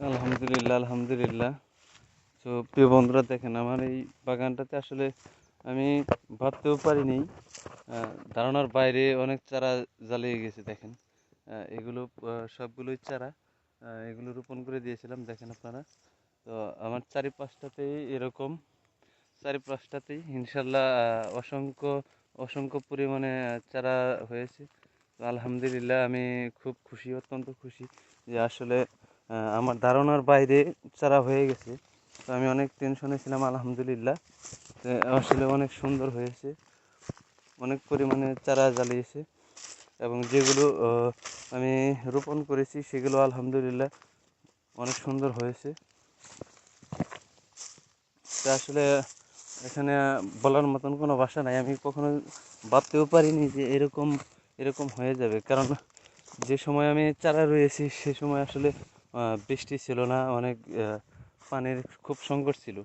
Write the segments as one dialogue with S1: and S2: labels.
S1: আলহামদুলিল্লাহ আলহামদুলিল্লাহ। তো প্রিয় বন্ধুরা, দেখেন আমার এই বাগানটাতে আসলে আমি ভাবতেও পারিনি ধারণার বাইরে অনেক চারা জ্বালিয়ে গেছে, দেখেন। এগুলো সবগুলোই চারা এগুলো রোপণ করে দিয়েছিলাম, দেখেন আপনারা। তো আমার চারিপাশটাতেই এরকম, চারিপাশটাতেই ইনশাল্লাহ অসংখ্য অসংখ্য পরিমাণে চারা হয়েছে। আলহামদুলিল্লাহ, আমি খুব খুশি, অত্যন্ত খুশি যে আসলে আমার ধারণার বাইরে চারা হয়ে গেছে। তো আমি অনেক টেনশনে ছিলাম, আলহামদুলিল্লাহ। আসলে অনেক সুন্দর হয়েছে। অনেক পরিমাণে চারা জ্বালিয়েছে এবং যেগুলো আমি রোপণ করেছি সেগুলো আলহামদুলিল্লাহ অনেক সুন্দর হয়েছে। তা আসলে এখানে বলার মতন কোনো ভাষা নাই। আমি কখনো ভাবতেও পারিনি যে এরকম এরকম হয়ে যাবে। কারণ যে সময় আমি চারা রয়েছি, সে সময় আসলে বৃষ্টি ছিল না, অনেক পানির খুব সংকট ছিল।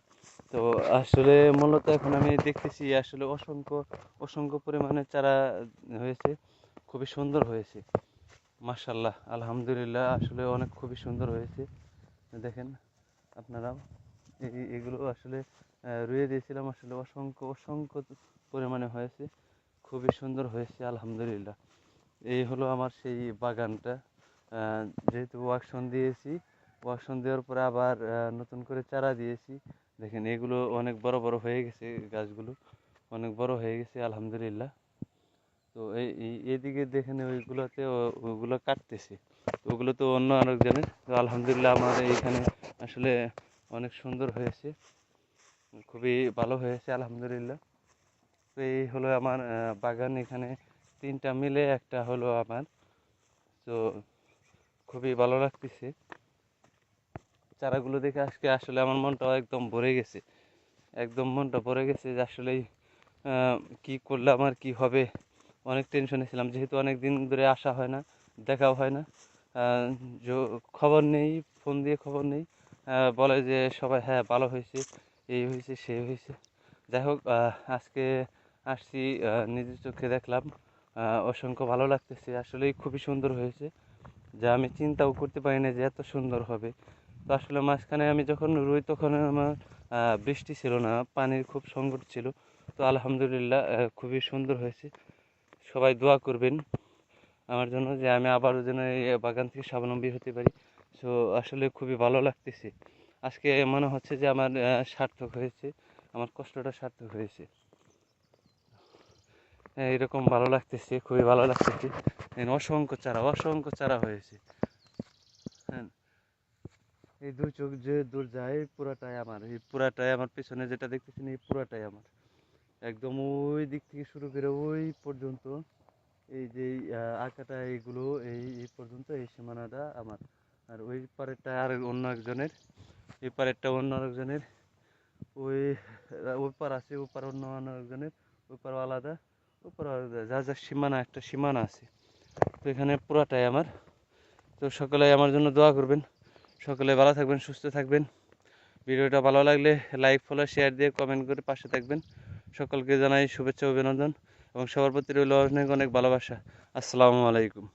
S1: তো আসলে মূলত এখন আমি দেখতেছি আসলে অসংখ্য অসংখ্য পরিমাণে চারা হয়েছে, খুবই সুন্দর হয়েছে। মাশাল্লাহ আলহামদুলিল্লাহ, আসলে অনেক খুবই সুন্দর হয়েছে। দেখেন আপনারাও এগুলো আসলে রুয়ে দিয়েছিলাম, আসলে অসংখ্য অসংখ্য পরিমাণে হয়েছে, খুবই সুন্দর হয়েছে, আলহামদুলিল্লাহ। এই হলো আমার সেই বাগানটা। যেহেতু ওয়াকশন দিয়েছি ওয়াকশন দেওয়ার পরে আবার নতুন করে চারা দিয়েছি। দেখেন, এগুলো অনেক বড় বড় হয়ে গেছে গাছগুলো, অনেক বড় হয়ে গেছে, আলহামদুলিল্লাহ। তো এই এদিকে দেখেন ওইগুলোতে ওগুলো কাটতেছে। তো ওগুলো তো অন্য আরেকজনের। তো আলহামদুলিল্লাহ আমার এইখানে আসলে অনেক সুন্দর হয়েছে। খুবই ভালো হয়েছে, আলহামদুলিল্লাহ। তো এই হলো আমার বাগান এখানে তিনটা মিলে একটা হলো আমার। তো খুবই ভালো লাগতেছে। চারাগুলো দেখে আজকে আসলে আমার মনটা একদম ভরে গেছে। একদম মনটা ভরে গেছে যে আসলেই কি করলে আমার কি হবে। অনেক টেনশনে ছিলাম, যেহেতু অনেক দিন ধরে আসা হয় না, দেখাও হয় না। খবর নেই ফোন দিয়ে খবর নেই। বলে যে সবাই হ্যাঁ ভালো হয়েছে, এই হয়েছে সে হয়েছে। যাই হোক আজকে আসছি নিজের চোখে দেখলাম। অসংখ্য ভালো লাগতেছে, আসলেই খুবই সুন্দর হয়েছে। যা আমি চিন্তাও করতে পারি না যে এত সুন্দর হবে। তো আসলে মাঝখানে আমি যখন রুই তখন আমার বৃষ্টি ছিল না পানির খুব সংকট ছিল। তো আলহামদুলিল্লাহ খুবই সুন্দর হয়েছে। সবাই দোয়া করবেন আমার জন্য যে আমি আবারও যেন এই বাগান থেকে স্বাবলম্বী হতে পারি। সো আসলে খুবই ভালো লাগতেছে। আজকে মনে হচ্ছে যে আমার সার্থক হয়েছে আমার কষ্টটা সার্থক হয়েছে। হ্যাঁ, এরকম ভালো লাগতেছে খুবই ভালো লাগতেছে। অসংখ্য চারা অসংখ্য চারা হয়েছে। হ্যাঁ এই দুই চোখ যে দূর যায় পুরাটাই আমার। এই পুরাটাই আমার পেছনে যেটা দেখতেছেন এই পুরাটাই আমার। একদম ওই দিক থেকে শুরু করে ওই পর্যন্ত এই যে আঁকাটা এইগুলো এই এই পর্যন্ত এই সীমানাটা আমার। আর ওই পারেরটা আর অন্য একজনের এই পারেরটা অন্য একজনের ওই আহ, ওই পার আছে ওই পার অন্য অন্য একজনের ওই পার আলাদা। ওই পার যা যা সীমানা, একটা সীমানা আছে। তো এখানে পুরাটাই আমার। তো সকলে আমার জন্য দোয়া করবেন। সকলে ভালো থাকবেন, সুস্থ থাকবেন। ভিডিওটা ভালো লাগলে লাইক, ফলো শেয়ার দিয়ে কমেন্ট করে পাশে থাকবেন। সকলকে জানাই শুভেচ্ছা, অভিনন্দন এবং সবার প্রতি রইল অনেক অনেক ভালোবাসা। আসসালামু আলাইকুম।